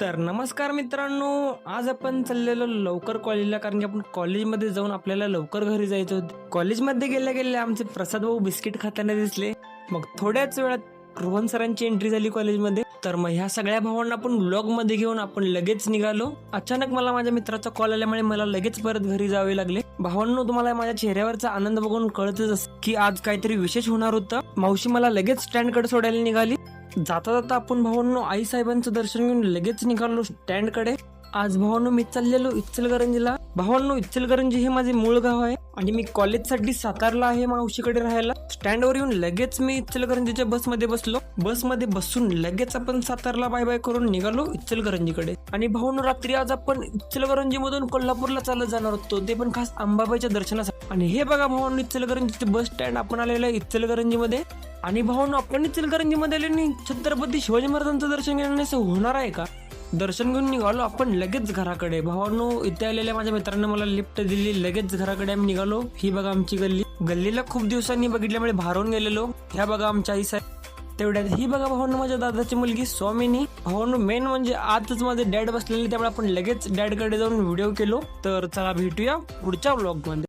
तर नमस्कार मित्रांनो आज आपण चाललेलो लवकर कॉलेजला कारण की आपण कॉलेजमध्ये जाऊन आपल्याला लवकर घरी जायचं होतं. कॉलेजमध्ये गेल्या गेल्या आमचे प्रसाद भाऊ बिस्किट खाताना दिसले. मग थोड्याच वेळात रोहन सरांची एंट्री झाली कॉलेजमध्ये. तर मग ह्या सगळ्या भावांना आपण ब्लॉगमध्ये घेऊन आपण लगेच निघालो. अचानक मला माझ्या मित्राचा कॉल आल्यामुळे मला लगेच परत घरी जावे लागले. भावांनो तुम्हाला माझ्या चेहऱ्यावरचा आनंद बघून कळतच की आज काहीतरी विशेष होणार होतं. मावशी मला लगेच स्टँडकडे सोडायला निघाली. जाता जाता आपण भावांनो आई साहेबांचं दर्शन घेऊन लगेच निघालो स्टँडकडे आज भावांनो मी चाललेलो इचलकरंजीला. भावांनो इचलकरंजी हे माझे मूळ गाव आहे आणि मी कॉलेजसाठी सातारला आहे मावशीकडे राहायला. स्टँडवर येऊन लगेच मी इचलकरंजीच्या बसमध्ये बसलो. बसमध्ये बसून लगेच आपण सातारला बाय बाय करून निघालो इचलकरंजीकडे. आणि भावांनो रात्री आज आपण इचलकरंजी मधून कोल्हापूरला चालत जाणार होतो. ते पण खास अंबाबाईच्या दर्शनासाठी. आणि हे बघा भावांनो इचलकरंजीचे बस स्टँड आपण आलेलो आहे इचलकरंजीमध्ये. आणि भावांनो आपण इचलकरंजीमध्ये आले आणि छत्रपती शिवाजी महाराजांचं दर्शन घेण्याचं होणार आहे का? दर्शन घेऊन निघालो आपण लगेच घराकडे. भावांनो इथे आलेल्या माझ्या मित्रांनी मला लिफ्ट दिली लगेच घराकडे आम्ही निघालो. ही बघा आमची गल्ली. गल्लीला खूप दिवसांनी बघितल्यामुळे भारून गेलेलो. ह्या बघा आमच्या आई साहेब. तेवढ्यात ही बघा भावांनो माझ्या दादाची मुलगी स्वामिनी. भावांनो मेन म्हणजे आजच माझे डॅड बसलेले त्यामुळे आपण लगेच डॅडकडे जाऊन व्हिडिओ केलो. तर चला भेटूया पुढच्या ब्लॉगमध्ये.